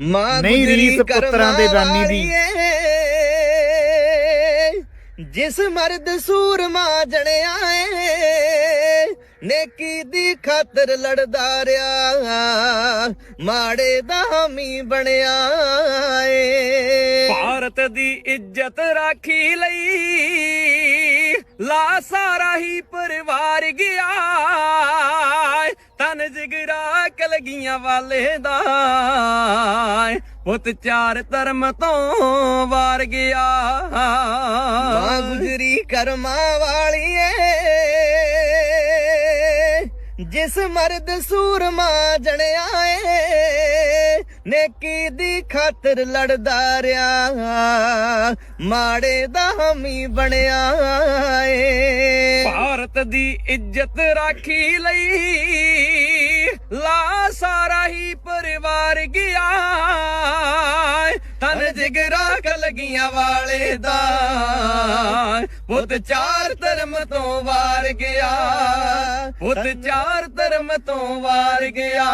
ਮਾਂ ਨਹੀਂ ਰੀਸ ਪੁੱਤਰਾਂ ਦੇ ਦਾਨੀ ਦੀ। ਜਿਸ ਮਰਦ ਸੂਰਮਾ ਜਣਿਆ ਏ ਨੇਕੀ ਦੀ ਖਾਤਰ ਲੜਦਾ ਰਿਆ ਮਾੜੇ ਦਾ ਹਾਮੀ ਬਣਿਆ ਏ ਭਾਰਤ ਦੀ ਇੱਜ਼ਤ ਰਾਖੀ ਲਈ ਲਾ ਸਾਰਾ ਹੀ ਪਰਿਵਾਰ ਗਿਆ ਤਨ ਜਿਗਰਾ ਕਲਗੀਆਂ ਵਾਲੇ ਦਾ? ਪੁੱਤ ਚਾਰ ਧਰਮ ਤੋਂ ਵਾਰ ਗਿਆ। ਮਾਂ ਗੁਜਰੀ ਕਰਮਾਂ ਏ ਜਿਸ ਮਰਦ ਸੂਰਮਾ ਜਣਿਆ ਏ ਨੇਕੀ ਦੀ ਖਾਤਰ ਲੜਦਾ ਰਿਆ, ਮਾੜੇ ਦਾ ਹਾਮੀ ਬਣਿਆ ਏ ਭਾਰਤ ਦੀ ਇੱਜ਼ਤ ਰਾਖੀ ਲਈ ਲਾ ਸਾਰਾ ਹੀ ਪਰਿਵਾਰ ਗਿਆ। ਤਨ ਜਿਗਰਾ ਕਲਗੀਆਂ ਵਾਲੇ ਦਾ। ਪੁੱਤ ਚਾਰ ਧਰਮ ਤੋਂ ਵਾਰ ਗਿਆ। ਪੁੱਤ ਚਾਰ ਧਰਮ ਤੋਂ ਵਾਰ ਗਿਆ।